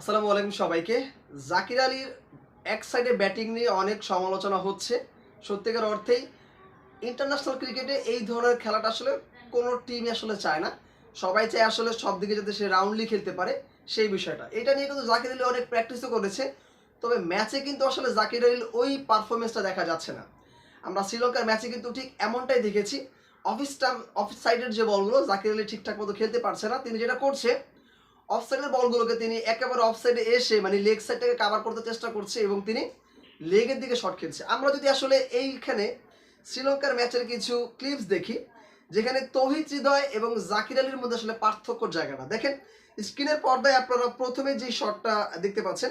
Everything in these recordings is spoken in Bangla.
আসসালামু আলাইকুম সবাইকে। জাকির আলীর এক সাইডে ব্যাটিং নিয়ে অনেক সমালোচনা হচ্ছে। সত্যিকার অর্থেই ইন্টারন্যাশনাল ক্রিকেটে এই ধরনের খেলাটা আসলে কোনো টিমই আসলে চায় না। সবাই চায় আসলে সব দিকে যাতে সে রাউন্ডলি খেলতে পারে, সেই বিষয়টা। এটা নিয়ে কিন্তু জাকির আলী অনেক প্র্যাকটিসও করেছে, তবে ম্যাচে কিন্তু আসলে জাকির আলীর ওই পারফরমেন্সটা দেখা যাচ্ছে না। আমরা শ্রীলঙ্কার ম্যাচে কিন্তু ঠিক এমনটাই দেখেছি। অফিস টাম অফিস সাইডের যে বলগুলো, জাকির আলী ঠিকঠাক মতো খেলতে পারছে না। তিনি যেটা করছে অফসাইডের বলগুলোকে তিনি একেবারে অফসাইডে এসে মানে লেগ সাইডটাকে কাভার করতে চেষ্টা করছে এবং তিনি লেগের দিকে শট খেলছে। আমরা যদি আসলে এইখানে শ্রীলঙ্কার ম্যাচের কিছু ক্লিপস দেখি, যেখানে তৌহিদ হৃদয় এবং জাকির আলীর মধ্যে আসলে পার্থক্যর জায়গাটা। দেখেন স্ক্রিনের পর্দায় আপনারা প্রথমে যে শটটা দেখতে পাচ্ছেন,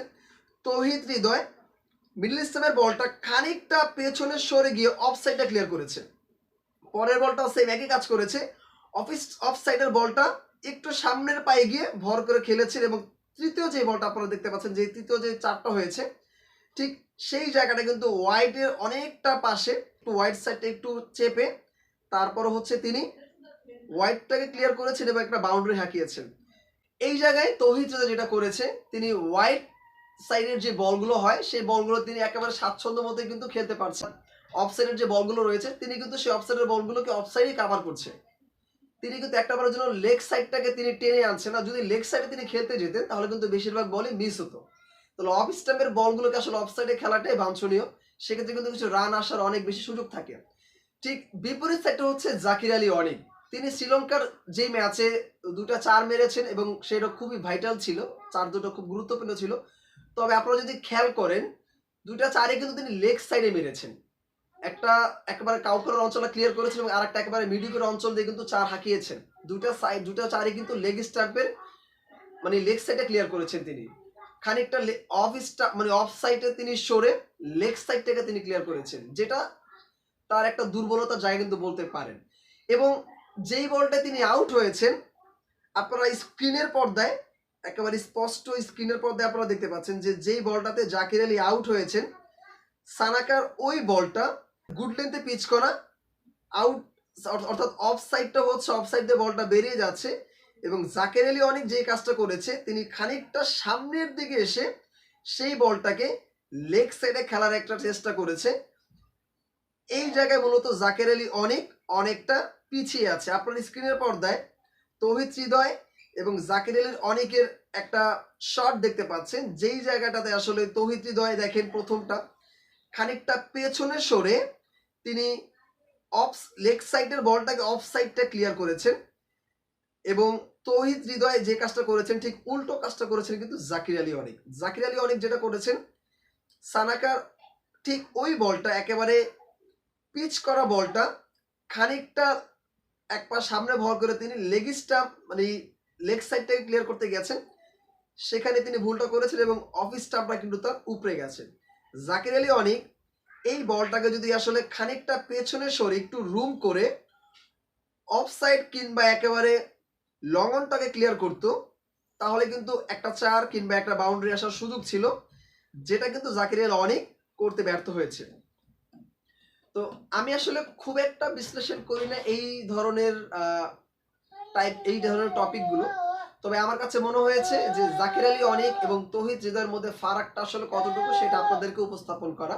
তৌহিদ হৃদয় মিডল ইস্টার্নের বলটা খানিকটা পেছনে সরে গিয়ে অফ সাইডটা ক্লিয়ার করেছে। পরের বলটা সেম একই কাজ করেছে। অফিস অফ সাইডের বলটা একটু সামনের পায়ে গিয়ে ভর করে খেলেছেন এবং তৃতীয় যে বলটা আপনারা দেখতে পাচ্ছেন, যে তৃতীয় যে চারটা হয়েছে, ঠিক সেই জায়গাটা কিন্তু ওয়াইডের অনেকটা পাশে, একটু ওয়াইড সাইডটা একটু চেপে তারপর হচ্ছে তিনি ওয়াইডটাকে ক্লিয়ার করেছেন এবং একটা বাউন্ডারি হাঁকিয়েছেন। এই জায়গায় তৌহিদ যেটা করেছে, তিনি ওয়াইড সাইডের যে বলগুলো হয়, সেই বলগুলো তিনি একেবারে স্বাচ্ছন্দ্য মতো কিন্তু খেলতে পারছেন। অফ সাইডের যে বলগুলো রয়েছে, তিনি কিন্তু সেই অফসাইডের বলগুলোকে অফ সাইডে কাভার করছে। তিনি কিন্তু একটা বারের জন্য লেগ সাইডটাকে তিনি টেনে আনছেন না। যদি লেগ সাইডে তিনি খেলতে যেতেন, তাহলে কিন্তু বেশিরভাগ বলই মিস হতো। তাহলে অফ স্টাম্পের বলগুলোকে আসলে অফ সাইডে খেলাটাই বাঞ্ছনীয়। সেক্ষেত্রে কিন্তু কিছু রান আসার অনেক বেশি সুযোগ থাকে। ঠিক বিপরীত সাইডটা হচ্ছে জাকির আলী অনেক। তিনি শ্রীলঙ্কার যে ম্যাচে দুটা চার মেরেছেন এবং সেটা খুবই ভাইটাল ছিল। চার দুটো খুব গুরুত্বপূর্ণ ছিল। তবে আপনারা যদি খেয়াল করেন দুটা চারে কিন্তু তিনি লেগ সাইডে মেরেছেন। একটা একেবারে কাউকরের অঞ্চলটা ক্লিয়ার করেছেন এবং আরেকটা একেবারে মিডিকের অঞ্চল দিয়ে কিন্তু চার হাঁকিয়েছেন। দুটা সাইড দুটা চারে কিন্তু লেগ স্টাম্পের মানে লেগ সাইডে ক্লিয়ার করেছেন তিনি। খানিকটা অফ স্টাম্প মানে অফ সাইডে তিনি সরে লেগ সাইডটাকে তিনি ক্লিয়ার করেছেন, যেটা তার একটা দুর্বলতা জায়গা কিন্তু বলতে পারেন। এবং যেই বলটা তিনি আউট হয়েছেন, আপনারা স্ক্রিনের পর্দায়, একেবারে স্পষ্ট স্ক্রিনের পর্দায় আপনারা দেখতে পাচ্ছেন যে যেই বলটাতে জাকির আলী আউট হয়েছেন, সানাকার ওই বলটা গুড লেন্থে পিচ করা। আউট অর্থাৎ অফ সাইডটা হচ্ছে অফ সাইড দিয়ে বলটা বেরিয়ে যাচ্ছে এবং জাকের আলী অনেক যে কাজটা করেছে, তিনি খানিকটা সামনের দিকে এসে সেই বলটাকে লেগ সাইডে খেলার একটা চেষ্টা করেছে। এই জায়গায় মূলত জাকের আলী অনেক অনেকটা পিছিয়ে আছে। আপনার স্ক্রিনের পর্দায় তৌহিদ হৃদয় এবং জাকির আলীর অনেকের একটা শট দেখতে পাচ্ছেন। যেই জায়গাটাতে আসলে তৌহিদ হৃদয় দেখেন প্রথমটা, খানিকটা পেছনে সরে তিনি অফ লেগ সাইডের বলটাকে অফ সাইডটা ক্লিয়ার করেছেন এবং তৌহিদ হৃদয়ে যে কাজটা করেছেন, ঠিক উল্টো কাজটা করেছেন কিন্তু জাকির আলী অনেক। জাকির আলী অনেক যেটা করেছেন, সানাকার ঠিক ওই বলটা, একেবারে পিচ করা বলটা, খানিকটা এক পা সামনে ভর করে তিনি লেগ স্টাম্প মানে লেগ সাইডটাকে ক্লিয়ার করতে গেছেন, সেখানে তিনি ভুলটা করেছেন এবং অফ স্টাম্পটা কিন্তু তার উপরে গেছে। জাকির আলী অনেক এই বলটাকে যদি আসলে খানিকটা পেছনে সরে একটু রুম করে অফ সাইড কিংবা একেবারে লং অনটাকে ক্লিয়ার করতো, তাহলে কিন্তু একটা চার কিংবা একটা বাউন্ডারি আসার সুযোগ ছিল, যেটা কিন্তু জাকির আলী অনেক করতে ব্যর্থ হয়েছে। তো আমি আসলে খুব একটা বিশ্লেষণ করি না এই ধরনের টাইপ এই ধরনের টপিকগুলো তবে আমার কাছে মনে হয়েছে যে জাকির আলী অনেক এবং তহিদ হৃদয়ের মধ্যে ফারাকটা আসলে কতটুকু সেটা আপনাদেরকে উপস্থাপন করা।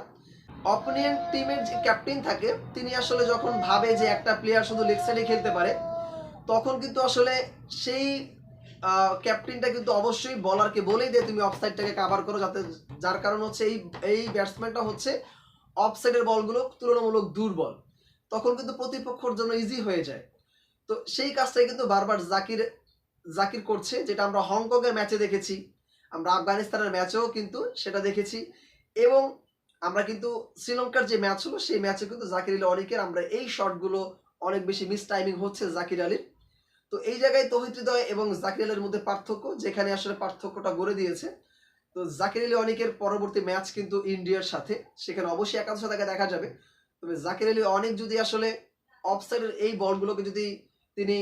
অপোনিয়েন্ট টিমের যে ক্যাপ্টেন থাকে, তিনি আসলে যখন ভাবে যে একটা প্লেয়ার শুধু লেগ সাইডে খেলতে পারে, তখন কিন্তু আসলে সেই ক্যাপ্টেনটা কিন্তু অবশ্যই বলারকে বলেই দেয়, তুমি অফসাইডটাকে কাভার করো যাতে যার কারণ হচ্ছে এই এই ব্যাটসম্যানটা হচ্ছে অফসাইডের বলগুলো তুলনামূলক দুর্বল। তখন কিন্তু প্রতিপক্ষর জন্য ইজি হয়ে যায়। তো সেই কাজটাই কিন্তু বারবার জাকির জাকির করছে, যেটা আমরা হংকংয়ের ম্যাচে দেখেছি। আমরা আফগানিস্তানের ম্যাচেও কিন্তু সেটা দেখেছি। এবং আমরা কিন্তু শ্রীলঙ্কার যে ম্যাচ হলো, সেই ম্যাচে কিন্তু জাকির আলী অনেকের আমরা এই শটগুলো অনেক বেশি মিস টাইমিং হচ্ছে জাকির আলীর তো এই জায়গায় তহিদ হৃদয় এবং জাকির আলীর মধ্যে পার্থক্য, যেখানে আসলে পার্থক্যটা গড়ে দিয়েছে। তো জাকির আলী অনেকের পরবর্তী ম্যাচ কিন্তু ইন্ডিয়ার সাথে, সেখানে অবশ্যই একাদশ তাকে দেখা যাবে। তবে জাকির আলী অনেক যদি আসলে অফসাইডের এই বলগুলোকে যদি তিনি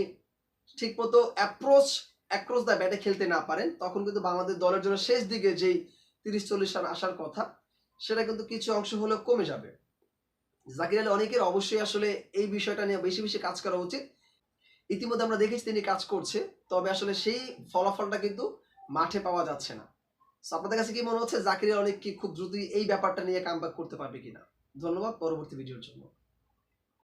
ঠিকমতো অ্যাপ্রোচ অ্যাক্রোচ দ্য ব্যাটে খেলতে না পারেন, তখন কিন্তু বাংলাদেশ দলের জন্য শেষ দিকে যেই তিরিশ চল্লিশ রান আসার কথা সেটা কিন্তু কিছু অংশ হলেও কমে যাবে। জাকির আলী অনেকের অবশ্যই আসলে এই বিষয়টা নিয়ে বেশি বেশি কাজ করা উচিত। ইতিমধ্যে আমরা দেখেছি তিনি কাজ করছে, তবে আসলে সেই ফলাফলটা কিন্তু মাঠে পাওয়া যাচ্ছে না। আপনাদের কাছে কি মনে হচ্ছে জাকির আলী কি খুব দ্রুতই এই ব্যাপারটা নিয়ে কাম করতে পারবে কিনা? ধন্যবাদ, পরবর্তী ভিডিওর জন্য।